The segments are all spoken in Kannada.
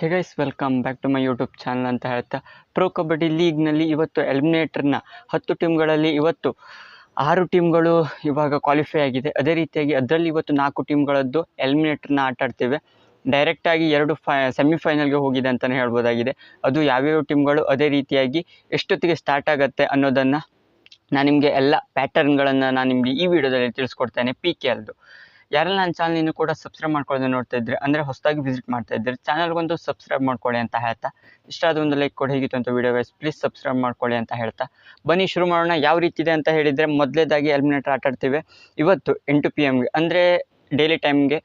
Hey guys welcome back to my YouTube channel ಅಂತ ಹೇಳ್ತಾ ಪ್ರೋ ಕಬಡ್ಡಿ ಲೀಗ್ನಲ್ಲಿ ಇವತ್ತು ಎಲಿಮಿನೇಟರ್ನ ಹತ್ತು ಟೀಮ್ಗಳಲ್ಲಿ ಇವತ್ತು ಆರು ಟೀಮ್ಗಳು ಇವಾಗ ಕ್ವಾಲಿಫೈ ಆಗಿದೆ. ಅದೇ ರೀತಿಯಾಗಿ ಅದರಲ್ಲಿ ಇವತ್ತು ನಾಲ್ಕು ಟೀಮ್ಗಳದ್ದು ಎಲಿಮಿನೇಟರ್ನ ಆಟ ಆಡ್ತೇವೆ. ಡೈರೆಕ್ಟಾಗಿ ಎರಡು ಫೈ ಸೆಮಿಫೈನಲ್ಗೆ ಹೋಗಿದೆ ಅಂತಲೇ ಹೇಳ್ಬೋದಾಗಿದೆ. ಅದು ಯಾವ್ಯಾವ ಟೀಮ್ಗಳು ಅದೇ ರೀತಿಯಾಗಿ ಎಷ್ಟೊತ್ತಿಗೆ ಸ್ಟಾರ್ಟ್ ಆಗುತ್ತೆ ಅನ್ನೋದನ್ನು ನಾನು ನಿಮಗೆ ಎಲ್ಲ ಪ್ಯಾಟರ್ನ್ಗಳನ್ನು ನಾನು ನಿಮಗೆ ಈ ವಿಡಿಯೋದಲ್ಲಿ ತಿಳಿಸ್ಕೊಡ್ತೇನೆ. ಪಿ ಕೆ ಎಲ್ದು ಯಾರೆಲ್ಲ ನನ್ನ ಚಾನಲ್ ಇನ್ನೂ ಕೂಡ ಸಬ್ಸ್ಕ್ರೈಬ್ ಮಾಡ್ಕೊಳ್ಳೋದು ನೋಡ್ತಾ ಇದ್ರೆ, ಅಂದರೆ ಹೊಸದಾಗಿ ವಿಸಿಟ್ ಮಾಡ್ತಾ ಇದ್ದರೆ ಚಾನಲ್ಗೊಂದು ಸಬ್ಸ್ಕ್ರೈಬ್ ಮಾಡ್ಕೊಳ್ಳಿ ಅಂತ ಹೇಳ್ತಾ, ಇಷ್ಟ ಒಂದು ಲೈಕ್ ಕೊಡಿ, ಹೇಗಿತ್ತು ಅಂತ ವಿಡಿಯೋ ವೈಸ್ ಪ್ಲೀಸ್ ಸಬ್ಸ್ಕ್ರೈಬ್ ಮಾಡ್ಕೊಳ್ಳಿ ಅಂತ ಹೇಳ್ತಾ. ಬನ್ನಿ, ಶುರು ಮಾಡೋಣ. ಯಾವ ರೀತಿ ಇದೆ ಅಂತ ಹೇಳಿದರೆ, ಮೊದಲೇದಾಗಿ ಎಲಿಮಿನೇಟರ್ ಆಟ ಆಡ್ತೀವಿ. ಇವತ್ತು ಎಂಟು ಪಿ ಎಮ್ಗೆ ಅಂದರೆ ಡೈಲಿ ಟೈಮ್ಗೆ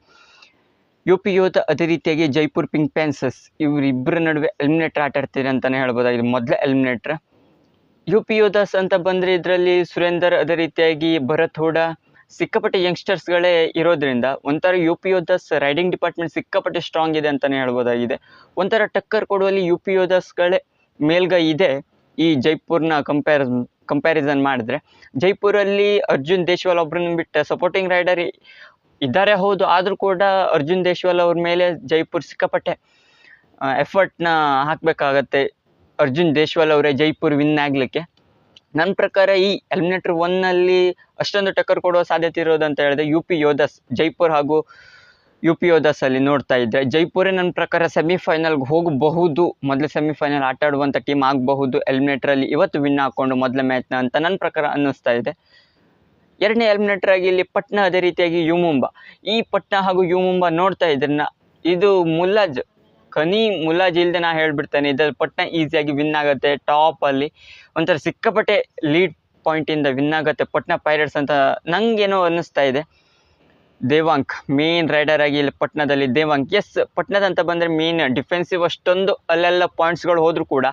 ಯು ಪಿ ಯೋಧ ಅದೇ ರೀತಿಯಾಗಿ ಜೈಪುರ್ ಪಿಂಕ್ ಪ್ಯಾನ್ಸಸ್ ಇವರಿಬ್ಬರ ನಡುವೆ ಎಲಿಮಿನೇಟರ್ ಆಟ ಆಡ್ತೀರಿ ಅಂತಲೇ ಹೇಳ್ಬೋದಾಗಿದೆ ಮೊದಲೇ ಎಲ್ಮಿನೇಟ್ರ್ ಯು ಪಿ ಯೋಧಾಸ್ ಅಂತ ಬಂದರೆ ಇದರಲ್ಲಿ ಸುರೇಂದರ್ ಅದೇ ರೀತಿಯಾಗಿ ಭರತ್ ಹೂಡ ಸಿಕ್ಕಾಪಟ್ಟೆ ಯಂಗ್ಸ್ಟರ್ಸ್ಗಳೇ ಇರೋದ್ರಿಂದ ಒಂಥರ U P Yoddhas raiding department ಸಿಕ್ಕಾಪಟ್ಟೆ ಸ್ಟ್ರಾಂಗ್ ಇದೆ ಅಂತಲೇ ಹೇಳ್ಬೋದಾಗಿದೆ. ಒಂಥರ ಟಕ್ಕರ್ ಕೊಡುವಲ್ಲಿ ಯು ಪಿ ಯೋಧಸ್ಗಳೇ ಮೇಲ್ಗೈ ಇದೆ. ಈ ಜೈಪುರ್ನ ಕಂಪ್ಯಾರಿಸ್ ಕಂಪ್ಯಾರಿಸನ್ ಮಾಡಿದ್ರೆ ಜೈಪುರಲ್ಲಿ ಅರ್ಜುನ್ ದೇಶ್ವಾಲ್ ಒಬ್ರನ್ನ ಬಿಟ್ಟ ಸಪೋರ್ಟಿಂಗ್ ರೈಡರ್ ಇದ್ದಾರೆ ಹೌದು, ಆದರೂ ಕೂಡ ಅರ್ಜುನ್ ದೇಶ್ವಾಲ್ ಅವ್ರ ಮೇಲೆ ಜೈಪುರ್ ಸಿಕ್ಕಾಪಟ್ಟೆ ಎಫರ್ಟ್ನ ಹಾಕಬೇಕಾಗತ್ತೆ. ಅರ್ಜುನ್ ದೇಶ್ವಾಲ್ ಅವರೇ ಜೈಪುರ್ ವಿನ್ ಆಗಲಿಕ್ಕೆ. ನನ್ನ ಪ್ರಕಾರ ಈ ಎಲಿಮಿನೇಟರ್ ಒನ್ನಲ್ಲಿ ಅಷ್ಟೊಂದು ಟಕ್ಕರ್ ಕೊಡುವ ಸಾಧ್ಯತೆ ಇರೋದು ಅಂತ ಹೇಳಿದ್ರೆ ಯು ಪಿ ಯೋಧಸ್ ಜೈಪುರ್ ಹಾಗೂ ಯು ಪಿ ಯೋಧಸ್ ಅಲ್ಲಿ ನೋಡ್ತಾ ಇದ್ದೆ ಜೈಪುರೇ ನನ್ನ ಪ್ರಕಾರ ಸೆಮಿಫೈನಲ್ಗೆ ಹೋಗಬಹುದು, ಮೊದಲ ಸೆಮಿಫೈನಲ್ ಆಟ ಆಡುವಂಥ ಟೀಮ್ ಆಗಬಹುದು ಎಲಿಮಿನೇಟ್ರಲ್ಲಿ ಇವತ್ತು ವಿನ್ ಹಾಕ್ಕೊಂಡು ಮೊದಲ ಮ್ಯಾಚ್ನ ಅಂತ ನನ್ನ ಪ್ರಕಾರ ಅನ್ನಿಸ್ತಾ ಇದೆ. ಎರಡನೇ ಎಲಿಮಿನೇಟರ್ ಆಗಿ ಇಲ್ಲಿ ಪಟ್ನಾ ಅದೇ ರೀತಿಯಾಗಿ ಯುಮುಂಬಾ ಈ ಪಟ್ನಾ ಹಾಗೂ ಯುಮುಂಬಾ ನೋಡ್ತಾ ಇದ್ರೆ ಇದು ಮುಲ್ಲಾಜ್ ಕನಿ ಮುಲಾಜಿ ಇಲ್ಲದೆ ನಾ ಹೇಳ್ಬಿಡ್ತೇನೆ, ಇದ್ರಲ್ಲಿ ಪಟ್ನಾ ಈಸಿಯಾಗಿ ವಿನ್ ಆಗುತ್ತೆ ಟಾಪಲ್ಲಿ ಒಂಥರ ಸಿಕ್ಕಾಪಟ್ಟೆ ಲೀಡ್ ಪಾಯಿಂಟಿಂದ ವಿನ್ ಆಗುತ್ತೆ, ಪಟ್ನಾ ಪೈರೇಟ್ಸ್ ಅಂತ ನನಗೇನೋ ಅನ್ನಿಸ್ತಾ ಇದೆ. ದೇವಾಂಕ್ ಮೇನ್ ರೈಡರ್ ಆಗಿ ಇಲ್ಲಿ ಪಟ್ನಾದಲ್ಲಿ ದೇವಾಂಕ್. ಎಸ್ ಪಟ್ನಾದ ಅಂತ ಬಂದರೆ ಮೇನ್ ಡಿಫೆನ್ಸಿವ್ ಅಷ್ಟೊಂದು ಅಲ್ಲೆಲ್ಲ ಪಾಯಿಂಟ್ಸ್ಗಳು ಹೋದರೂ ಕೂಡ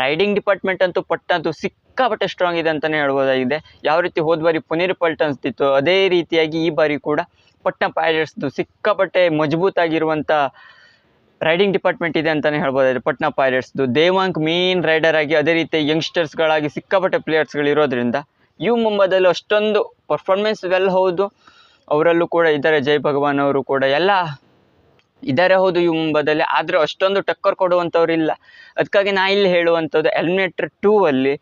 ರೈಡಿಂಗ್ ಡಿಪಾರ್ಟ್ಮೆಂಟ್ ಅಂತೂ ಪಟ್ನಾದು ಸಿಕ್ಕಾಪಟ್ಟೆ ಸ್ಟ್ರಾಂಗ್ ಇದೆ ಅಂತಲೇ ಹೇಳ್ಬೋದಾಗಿದೆ. ಯಾವ ರೀತಿ ಹೋದ ಬಾರಿ ಪುನೀರ್ ಪಲ್ಟನ್ಸ್ತಿತ್ತು ಅದೇ ರೀತಿಯಾಗಿ ಈ ಬಾರಿ ಕೂಡ ಪಟ್ನಾ ಪೈರೇಟ್ಸ್ದು ಸಿಕ್ಕಾಪಟ್ಟೆ ಮಜಬೂತಾಗಿರುವಂಥ ರೈಡಿಂಗ್ ಡಿಪಾರ್ಟ್ಮೆಂಟ್ ಇದೆ ಅಂತಲೇ ಹೇಳ್ಬೋದು. ಪಟ್ನಾ ಪೈರೇಟ್ಸ್ದು ದೇವಾಂಕ್ ಮೇನ್ ರೈಡರ್ ಆಗಿ ಅದೇ ರೀತಿ ಯಂಗ್ಸ್ಟರ್ಸ್ಗಳಾಗಿ ಸಿಕ್ಕಾಪಟ್ಟೆ ಪ್ಲೇಯರ್ಸ್ಗಳು ಇರೋದ್ರಿಂದ ಯು ಮುಂಬೈದಲ್ಲೂ ಅಷ್ಟೊಂದು ಪರ್ಫಾರ್ಮೆನ್ಸ್ ವೆಲ್ ಹೌದು. ಅವರಲ್ಲೂ ಕೂಡ ಇದ್ದಾರೆ. ಜೈ ಭಗವಾನ್ ಅವರು ಕೂಡ ಎಲ್ಲ ಇದ್ದಾರೆ ಹೌದು ಯು ಮುಂಬೈದಲ್ಲಿ. ಆದರೆ ಅಷ್ಟೊಂದು ಟಕ್ಕರ್ ಕೊಡುವಂಥವ್ರು ಇಲ್ಲ. ಅದಕ್ಕಾಗಿ ನಾ ಇಲ್ಲಿ ಹೇಳುವಂಥದ್ದು ಎಲಿಮಿನೇಟರ್ ಟೂ ಅಲ್ಲಿ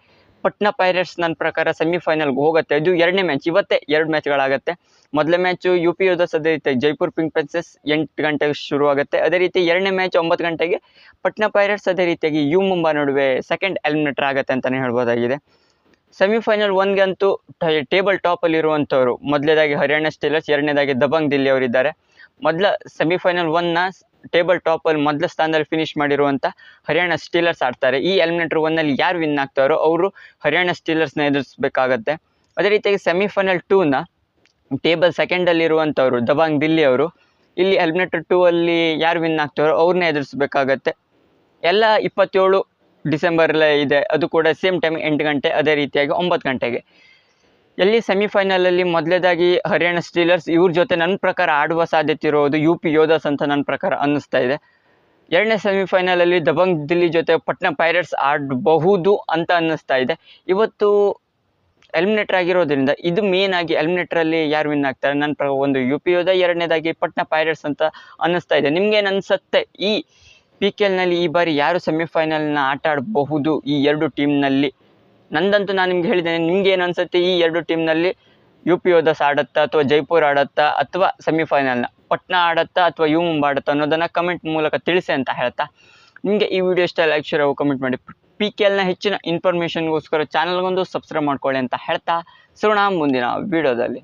ಪಟ್ನಾ ಪೈರೇಟ್ಸ್ ನನ್ನ ಪ್ರಕಾರ ಸೆಮಿಫೈನಲ್ಗೆ ಹೋಗುತ್ತೆ. ಇದು ಎರಡನೇ ಮ್ಯಾಚ್ ಇವತ್ತೇ ಎರಡು ಮ್ಯಾಚ್ಗಳಾಗುತ್ತೆ ಮೊದಲ ಮ್ಯಾಚು ಯು ಪಿ ಯೋಧ ಅದೇ ರೀತಿ ಜೈಪುರ್ ಪಿಂಕ್ ಪೆನ್ಸಸ್ ಎಂಟು ಗಂಟೆಗೆ ಶುರು ಆಗುತ್ತೆ ಅದೇ ರೀತಿ ಎರಡನೇ ಮ್ಯಾಚ್ ಒಂಬತ್ತು ಗಂಟೆಗೆ ಪಟ್ನಾ ಪೈರೇಟ್ಸ್ ಅದೇ ರೀತಿಯಾಗಿ ಯು ಮುಂಬಾ ನಡುವೆ ಸೆಕೆಂಡ್ ಎಲಿಮಿನೇಟರ್ ಆಗುತ್ತೆ ಅಂತಲೇ ಹೇಳ್ಬೋದಾಗಿದೆ. Semifinal ಒನ್ಗಂತೂ table ಟಾಪಲ್ಲಿ ಇರುವಂಥವ್ರು. ಮೊದಲೇದಾಗಿ ಹರಿಯಾಣ ಸ್ಟೀಲರ್ಸ್ ಎರಡನೇದಾಗಿ ದಬಂಗ್ ದಿಲ್ಲಿ ಅವರಿದ್ದಾರೆ. ಮೊದಲ ಸೆಮಿಫೈನಲ್ ಒನ್ನ ಟೇಬಲ್ ಟಾಪಲ್ಲಿ ಮೊದಲ ಸ್ಥಾನದಲ್ಲಿ ಫಿನಿಶ್ ಮಾಡಿರುವಂಥ ಹರಿಯಾಣ ಸ್ಟೀಲರ್ಸ್ ಆಡ್ತಾರೆ. ಈ ಎಲಿಮಿನೇಟರ್ ಒನ್ನಲ್ಲಿ ಯಾರು ವಿನ್ ಆಗ್ತಾರೋ ಅವರು ಹರಿಯಾಣ ಸ್ಟೀಲರ್ಸ್ನ ಎದುರಿಸಬೇಕಾಗತ್ತೆ. ಅದೇ ರೀತಿಯಾಗಿ ಸೆಮಿಫೈನಲ್ ಟೂನ ಟೇಬಲ್ ಸೆಕೆಂಡಲ್ಲಿರುವಂಥವ್ರು ದಬಾಂಗ್ ದಿಲ್ಲಿ ಅವರು, ಇಲ್ಲಿ ಎಲಿಮಿನೇಟರ್ ಟೂ ಅಲ್ಲಿ ಯಾರು ವಿನ್ ಆಗ್ತಾರೋ ಅವ್ರನ್ನ ಎದುರಿಸಬೇಕಾಗತ್ತೆ. ಎಲ್ಲ ಇಪ್ಪತ್ತೇಳು ಡಿಸೆಂಬರಲ್ಲೇ ಇದೆ. ಅದು ಕೂಡ ಸೇಮ್ ಟೈಮ್ ಎಂಟು ಗಂಟೆ, ಅದೇ ರೀತಿಯಾಗಿ ಒಂಬತ್ತು ಗಂಟೆಗೆ. ಎಲ್ಲಿ ಸೆಮಿಫೈನಲಲ್ಲಿ ಮೊದಲೇದಾಗಿ ಹರಿಯಾಣ ಸ್ಟೀಲರ್ಸ್ ಇವ್ರ ಜೊತೆ ನನ್ನ ಪ್ರಕಾರ ಆಡುವ ಸಾಧ್ಯತೆ ಇರೋದು ಯು ಪಿ ಯೋಧಾಸ್ ಅಂತ ನನ್ನ ಪ್ರಕಾರ ಅನ್ನಿಸ್ತಾ ಇದೆ. ಎರಡನೇ ಸೆಮಿಫೈನಲಲ್ಲಿ ದಬಂಗ್ ದಿಲ್ಲಿ ಜೊತೆ ಪಟ್ನಾ ಪೈರೇಟ್ಸ್ ಆಡಬಹುದು ಅಂತ ಅನ್ನಿಸ್ತಾ ಇದೆ. ಇವತ್ತು ಎಲಿಮಿನೇಟರ್ ಆಗಿರೋದ್ರಿಂದ ಇದು ಮೇನ್ ಆಗಿ ಎಲಿಮಿನೇಟರಲ್ಲಿ ಯಾರು ವಿನ್ ಆಗ್ತಾರೆ ನನ್ನ ಪ್ರಕಾರ ಒಂದು ಯು ಪಿ ಯೋಧ ಎರಡನೇದಾಗಿ ಪಟ್ನಾ ಪೈರೇಟ್ಸ್ ಅಂತ ಅನ್ನಿಸ್ತಾ ಇದೆ. ನಿಮ್ಗೇನು ಅನಿಸುತ್ತೆ ಈ ಪಿ ಕೆ ಎಲ್ನಲ್ಲಿ ಈ ಬಾರಿ ಯಾರು ಸೆಮಿಫೈನಲ್ನ ಆಟ ಆಡಬಹುದು ಈ ಎರಡು ಟೀಮ್ನಲ್ಲಿ ನಂದಂತೂ ನಾನು ನಿಮ್ಗೆ ಹೇಳಿದ್ದೇನೆ, ನಿಮ್ಗೆ ಏನು ಅನ್ಸುತ್ತೆ ಈ ಎರಡು ಟೀಮ್ನಲ್ಲಿ ಯು ಪಿ ಯೋಧಸ್ ಆಡುತ್ತಾ ಅಥವಾ ಜೈಪುರ್ ಆಡುತ್ತಾ ಅಥವಾ ಸೆಮಿಫೈನಲ್ನ ಪಟ್ನಾ ಆಡುತ್ತಾ ಅಥವಾ ಯು ಮುಂಬ ಆಡುತ್ತಾ ಅನ್ನೋದನ್ನು ಕಮೆಂಟ್ ಮೂಲಕ ತಿಳಿಸಿ ಅಂತ ಹೇಳ್ತಾ. ನಿಮಗೆ ಈ ವಿಡಿಯೋ ಇಷ್ಟ ಲೈಕ್ ಶೇರ್ ಕಮೆಂಟ್ ಮಾಡಿ. ಪಿ ಕೆ ಎಲ್ನ ಹೆಚ್ಚಿನ ಇನ್ಫಾರ್ಮೇಷನ್ಗೋಸ್ಕರ ಚಾನಲ್ಗೊಂದು ಸಬ್ಸ್ಕ್ರೈಬ್ ಮಾಡ್ಕೊಳ್ಳಿ ಅಂತ ಹೇಳ್ತಾ. ಸಿಗೋಣ ಮುಂದಿನ ವಿಡಿಯೋದಲ್ಲಿ